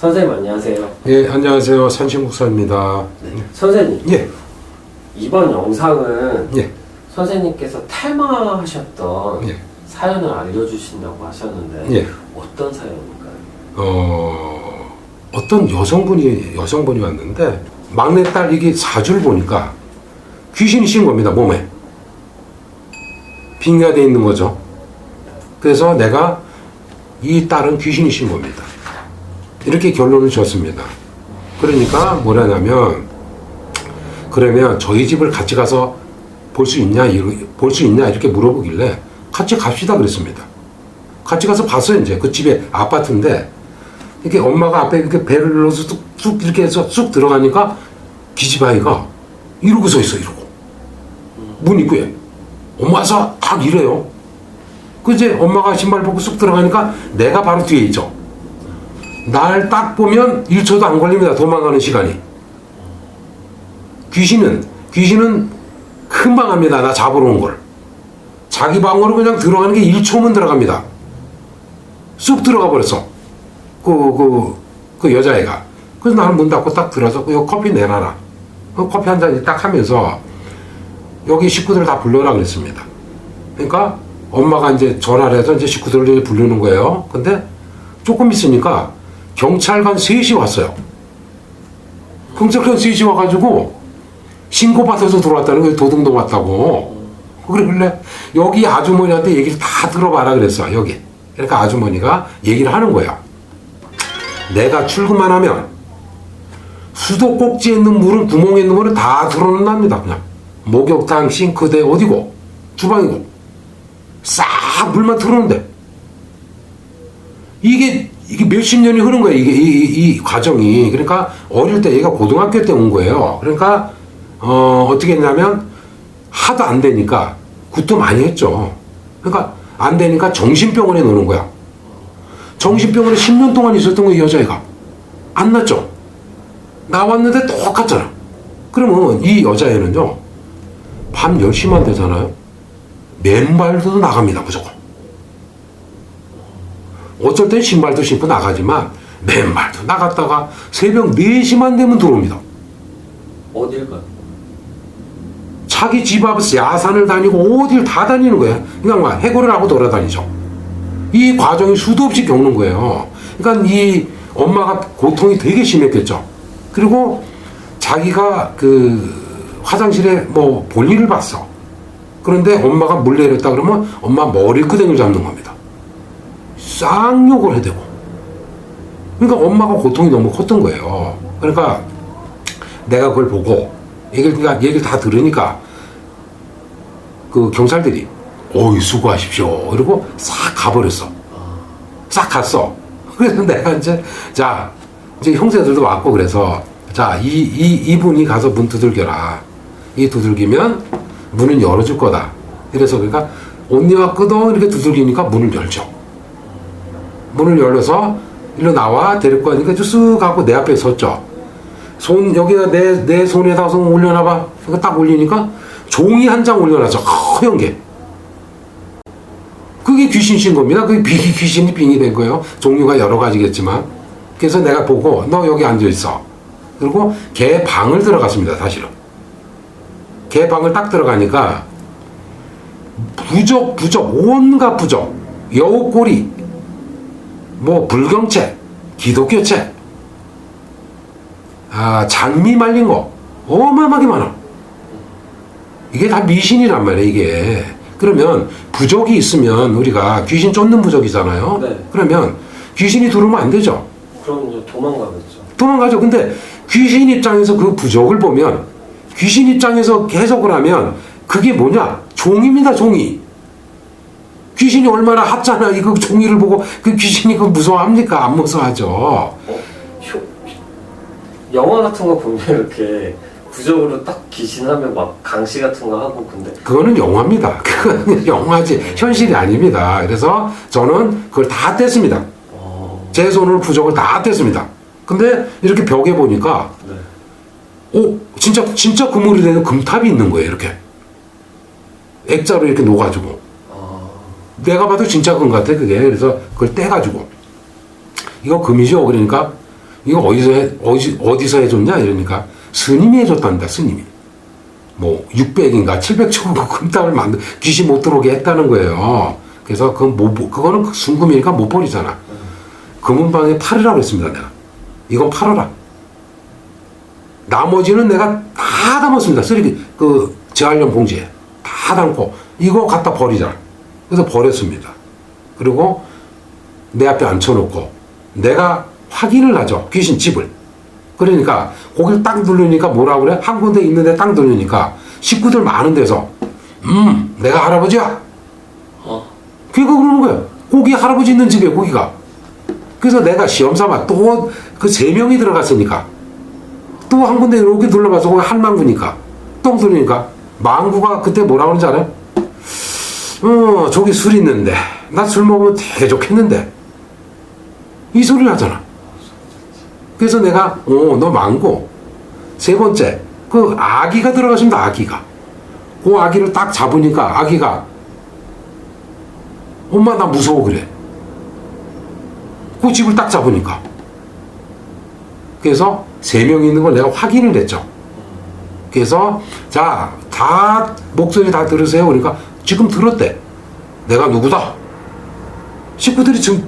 선생님 안녕하세요. 예, 안녕하세요. 산신국사입니다. 선생님 예, 이번 영상은 예, 선생님께서 탈마하셨던 예. 사연을 알려주신다고 하셨는데 예. 어떤 사연인가요? 어, 어떤 여성분이, 여성분이 왔는데, 막내 딸 이게 사주를 보니까 귀신이 씌인 겁니다, 몸에. 빙의가 돼 있는 거죠. 그래서 내가 이 딸은 귀신이 씌인 겁니다. 이렇게 결론을 지었습니다. 그러니까 뭐라냐면, 그러면 저희 집을 같이 가서 볼 수 있냐, 볼 수 있냐, 이렇게 물어보길래 같이 갑시다 그랬습니다. 같이 가서 봤어요, 이제. 그 집에 아파트인데, 이렇게 엄마가 앞에 이렇게 배를 눌러서 쑥, 쑥 이렇게 해서 쑥 들어가니까 기집아이가 이러고 서 있어, 이러고. 문 입구에. 엄마서 딱 이래요. 그 이제 엄마가 신발 벗고 쑥 들어가니까 내가 바로 뒤에 있죠. 날 딱 보면 1초도 안 걸립니다. 도망가는 시간이. 귀신은, 귀신은 금방 합니다. 나 잡으러 온 걸. 자기 방으로 그냥 들어가는 게 1초면 들어갑니다. 쑥 들어가 버렸어. 그, 그, 그 여자애가. 그래서 나는 문 닫고 딱 들어서, 그 커피 내놔라. 그 커피 한 잔 딱 하면서, 여기 식구들 다 불러라 그랬습니다. 그러니까 엄마가 이제 전화를 해서 이제 식구들을 부르는 거예요. 근데 조금 있으니까 경찰관 셋이 왔어요. 경찰관 셋이 와가지고 신고받아서 들어왔다는 거예요. 도둑도 왔다고. 그러길래 여기 아주머니한테 얘기를 다 들어봐라 그랬어. 여기. 그러니까 아주머니가 얘기를 하는 거야. 내가 출근만 하면 수도 꼭지에 있는 물은 구멍에 있는 물은 다 들어놓는답니다. 그냥 목욕탕, 싱크대 어디고 주방이고 싹 물만 틀어놓는데 이게 이게 몇십 년이 흐른 거예요. 이게 이, 이- 이 과정이 그러니까 어릴 때 얘가 고등학교 때 온 거예요. 그러니까 어, 어떻게 했냐면 하도 안 되니까 굿도 많이 했죠. 그러니까 안 되니까 정신병원에 넣는 거야. 정신병원에 10년 동안 있었던 거예요, 여자애가. 안 났죠? 나왔는데 똑같잖아. 그러면 이 여자애는요, 밤 10시만 되잖아요. 맨발도 나갑니다, 무조건. 어쩔 땐 신발도 신고 나가지만, 맨발도 나갔다가 새벽 4시만 되면 들어옵니다. 어딜 가요? 자기 집 앞에서 야산을 다니고 어딜 다 다니는 거예요. 그냥 막 해고를 하고 돌아다니죠. 이 과정이 수도 없이 겪는 거예요. 그러니까 이 엄마가 고통이 되게 심했겠죠. 그리고 자기가 그 화장실에 뭐 볼일을 봤어. 그런데 엄마가 물 내렸다 그러면 엄마 머리끄댕이를 잡는 겁니다. 쌍욕을 해대고. 그러니까 엄마가 고통이 너무 컸던 거예요. 그러니까 내가 그걸 보고 얘기를, 그러니까 얘기를 다 들으니까 그 경찰들이 어이 수고하십시오. 이러고 싹 가버렸어. 싹 갔어. 그래서 내가 이제 자 이제 형제들도 왔고 그래서 자이 이 이분이 가서 문 두들겨라. 이 두들기면 문은 열어줄 거다. 그래서 그러니까 언니와 끄덕 이렇게 두들기니까 문을 열죠. 문을 열어서 일로 나와 데리고 가니까 쑥 가고 내 앞에 섰죠. 손 여기다 내 내 손에다 손 올려놔봐. 이거 딱 올리니까 종이 한 장 올려놨죠. 허연 게. 그게 귀신신 겁니다. 그게 비, 귀신이 빙이 된 거예요. 종류가 여러 가지겠지만. 그래서 내가 보고 너 여기 앉아 있어. 그리고 걔 방을 들어갔습니다. 사실은. 걔 방을 딱 들어가니까 부적 부적 온갖 부적 여우꼬리 뭐 불경책 기독교책 아, 장미 말린 거 어마어마하게 많아. 이게 다 미신이란 말이에요, 이게. 그러면 부적이 있으면 우리가 귀신 쫓는 부적이잖아요. 네. 그러면 귀신이 들어오면 안 되죠. 그럼 이제 도망가겠죠. 도망가죠. 근데 귀신 입장에서 그 부적을 보면 귀신 입장에서 해석을 하면 그게 뭐냐? 종입니다, 종이. 귀신이 얼마나 핫잖아. 이거 종이를 보고 그 귀신이 그 무서워합니까? 안 무서워하죠. 어? 효, 영화 같은 거 보면 이렇게 부적으로 딱 귀신하면 막 강시 같은 거 하고 근데 그거는 영화입니다. 그거는 영화지 현실이 아닙니다. 그래서 저는 그걸 다 뗐습니다. 어, 제 손으로 부적을 다 뗐습니다. 근데 이렇게 벽에 보니까 네. 오 진짜 진짜 그물이 되는 금탑이 있는 거예요. 이렇게 액자로 이렇게 어, 내가 봐도 진짜 금 같아 그게. 그래서 그걸 떼가지고 이거 금이죠. 그러니까 이거 어디서 해, 어디, 어디서 해줬냐 이러니까 스님이 해줬단다 스님이 뭐 600인가 700초 금땅을 만들 귀신 못 들어오게 했다는 거예요. 그래서 그건 못 보- 그거는 순금이니까 못 버리잖아. 금은방에 팔으라고 했습니다 내가. 이건 팔아라. 나머지는 내가 다 담았습니다. 쓰레기 그 재활용 봉지에 다 담고 이거 갖다 버리자. 그래서 버렸습니다. 그리고 내 앞에 앉혀놓고 내가 확인을 하죠. 귀신 집을. 그러니까 거길 딱 누르니까 뭐라 그래? 한 군데 있는데 딱 누르니까 식구들 많은 데서 음 내가 할아버지야. 어. 그니까 그러는 거야. 거기 할아버지 있는 집에 거기가. 그래서 내가 시험 삼아 또 그 세 명이 들어갔으니까 또 한 군데 이렇게 둘러봐서 거기 한망구니까 똥 들으니까 망구가 그때 뭐라 그러는지 알아요? 어 저기 술 있는데 나 술 먹으면 되게 좋겠는데 이 소리를 하잖아. 그래서 내가 어 너 망고 세 번째 그 아기가 들어갔습니다 아기가 그 아기를 딱 잡으니까 아기가 엄마 나 무서워 그래. 그 집을 딱 잡으니까. 그래서 세 명이 있는 걸 내가 확인을 했죠. 그래서 자, 다 목소리 다 들으세요. 그러니까 지금 들었대. 내가 누구다. 식구들이 증,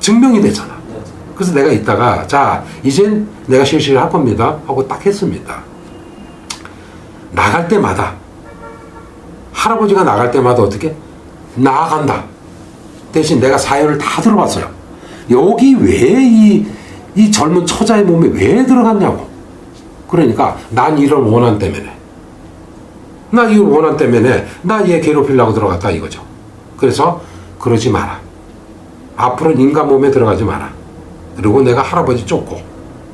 증명이 됐잖아. 네. 그래서 내가 이따가 자, 이젠 내가 실시를 할 겁니다. 하고 딱 했습니다. 나갈 때마다 할아버지가 나갈 때마다 어떻게 나아간다. 대신 내가 사연을 다 들어봤어요. 여기 왜이 이 젊은 처자의 몸에 왜 들어갔냐고. 그러니까 난 이런 원한 때문에 나 이 원한 때문에 나 얘 괴롭히려고 들어갔다 이거죠. 그래서 그러지 마라. 앞으로는 인간 몸에 들어가지 마라. 그리고 내가 할아버지 쫓고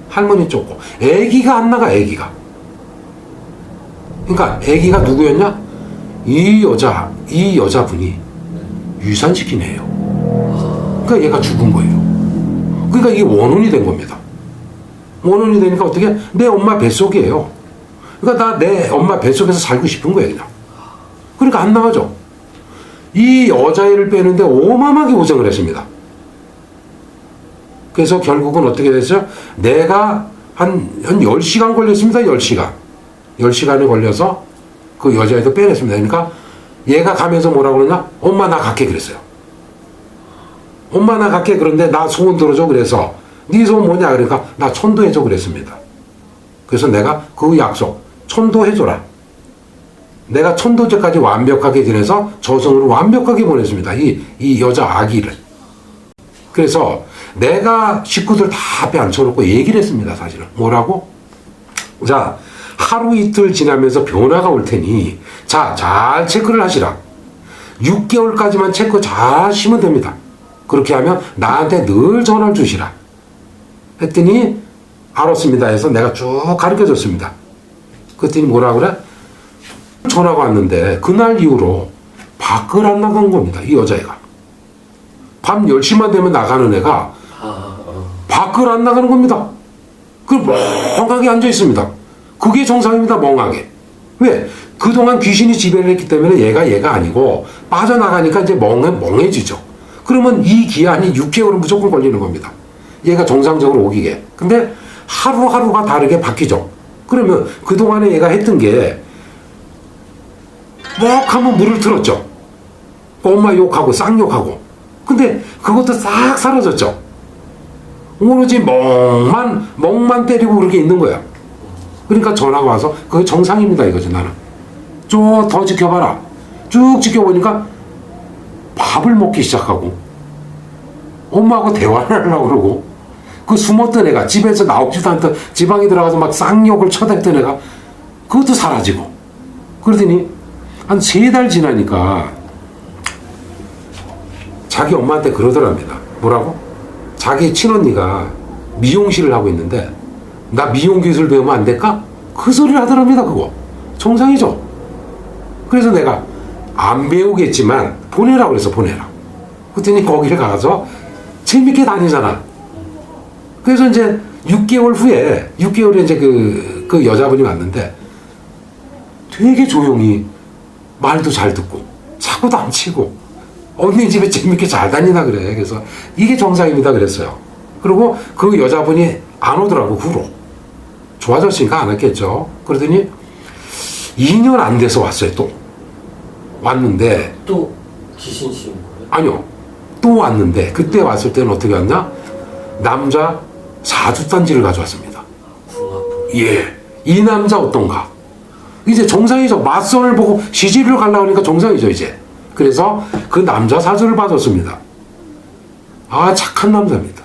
할머니 쫓고 애기가 안 나가 애기가. 그러니까 애기가 누구였냐? 이 여자 이 여자분이 유산시킨 애예요. 그러니까 얘가 죽은 거예요. 그러니까 이게 원혼이 된 겁니다. 원혼이 되니까 어떻게 내 엄마 뱃속이에요. 그러니까 나 내 엄마 뱃속에서 살고 싶은 거예요, 그냥. 그러니까 안 나가죠. 이 여자애를 빼는데 어마어마하게 고생을 했습니다. 그래서 결국은 어떻게 됐어요? 내가 한, 한 10시간 걸렸습니다, 10시간. 10시간이 걸려서 그 여자애도 빼냈습니다. 그러니까 얘가 가면서 뭐라 그러냐? 엄마 나 갈게 그랬어요. 엄마 나 갈게 그런데 나 소원 들어줘 그래서 네 소원 뭐냐 그러니까 나 천도해줘 그랬습니다. 그래서 내가 그 약속 천도해줘라. 내가 천도제까지 완벽하게 지내서 저승으로 완벽하게 보냈습니다. 이, 이 여자 아기를. 그래서 내가 식구들 다 앞에 앉혀놓고 얘기를 했습니다. 사실은. 뭐라고? 자, 하루 이틀 지나면서 변화가 올 테니 자, 잘 체크를 하시라. 6개월까지만 체크 잘 하시면 됩니다. 그렇게 하면 나한테 늘 전화를 주시라. 했더니 알았습니다 해서 내가 쭉 가르쳐 줬습니다. 그랬더니 뭐라 그래? 전화가 왔는데 그날 이후로 밖을 안 나간 겁니다. 이 여자애가. 밤 10시만 되면 나가는 애가 아, 어. 밖을 안 나가는 겁니다. 그 멍하게 앉아 있습니다. 그게 정상입니다. 멍하게. 왜? 그동안 귀신이 지배를 했기 때문에 얘가 얘가 아니고 빠져나가니까 이제 멍해, 멍해지죠. 그러면 이 기한이 6개월은 무조건 걸리는 겁니다. 얘가 정상적으로 오기게. 근데 하루하루가 다르게 바뀌죠. 그러면 그동안에 얘가 했던 게뻑 하면 물을 틀었죠. 엄마 욕하고 쌍욕하고. 근데 그것도 싹 사라졌죠. 오로지 멍만 멍만 때리고 그렇게 있는 거야. 그러니까 전화가 와서 그게 정상입니다 이거지 나는. 쭉더 지켜봐라. 쭉 지켜보니까 밥을 먹기 시작하고 엄마하고 대화를 하려고 그러고 그 숨었던 애가 집에서 나오지도 않던 지방에 들어가서 막 쌍욕을 쳐댔던 애가 그것도 사라지고 그러더니 한 세 달 지나니까 자기 엄마한테 그러더랍니다. 뭐라고? 자기 친언니가 미용실을 하고 있는데 나 미용 기술 배우면 안 될까? 그 소리를 하더랍니다. 그거 정상이죠. 그래서 내가 안 배우겠지만 보내라 그래서 보내라. 그랬더니 거기를 가서 재밌게 다니잖아. 그래서 이제 6개월 후에 6개월에 이제 그, 그 여자분이 왔는데 되게 조용히 말도 잘 듣고 사고도 안 치고 언니 집에 재밌게 잘 다니나 그래. 그래서 이게 정상입니다 그랬어요. 그리고 그 여자분이 안 오더라고 후로 좋아졌으니까 안 했겠죠 그러더니 2년 안 돼서 왔어요 또 왔는데 또 귀신 씌운 거예요? 아니요 또 왔는데 그때 왔을 때는 어떻게 왔냐 남자 사주단지를 가져왔습니다. 예. 이 남자 어떤가? 이제 정상이죠. 맞선을 보고 시집을 가려고 하니까 정상이죠 이제. 그래서 그 남자 사주를 받았습니다. 아 착한 남자입니다.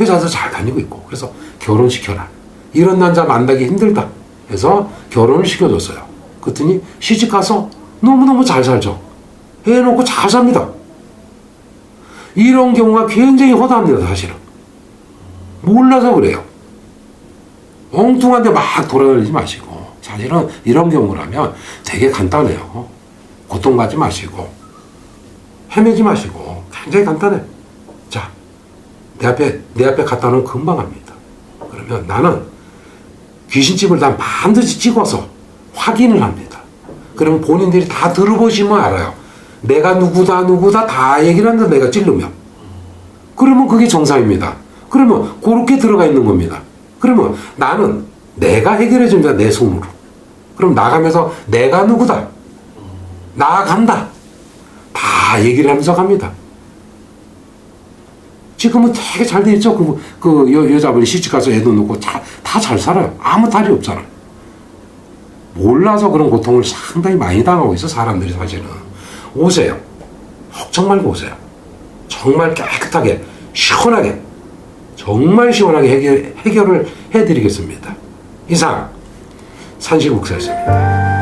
회사에서 잘 다니고 있고 그래서 결혼시켜라. 이런 남자 만나기 힘들다. 해서 결혼을 시켜줬어요. 그랬더니 시집가서 너무너무 잘 살죠. 해놓고 잘 삽니다. 이런 경우가 굉장히 허다합니다 사실은 몰라서 그래요. 엉뚱한데 막 돌아다니지 마시고. 사실은 이런 경우라면 되게 간단해요. 고통받지 마시고. 헤매지 마시고. 굉장히 간단해. 자 내 앞에 내 앞에 갖다 놓으면 금방 합니다. 그러면 나는 귀신집을 난 반드시 찍어서 확인을 합니다. 그러면 본인들이 다 들어보시면 알아요. 내가 누구다 누구다 다 얘기를 하는데 내가 찔르면. 그러면 그게 정상입니다 그러면 그렇게 들어가 있는 겁니다 그러면 나는 내가 해결해 줍니다 내 손으로 그럼 나가면서 내가 누구다 나간다 다 얘기를 하면서 갑니다 지금은 되게 잘 돼 있죠. 그, 그 여, 여자분이 시집 가서 애도 놓고 다 잘 살아요. 아무 탈이 없잖아요. 몰라서 그런 고통을 상당히 많이 당하고 있어, 사람들이 사실은. 오세요. 걱정 말고 오세요. 정말 깨끗하게, 시원하게, 정말 시원하게 해결, 해결을 해드리겠습니다. 이상, 산실국사였습니다.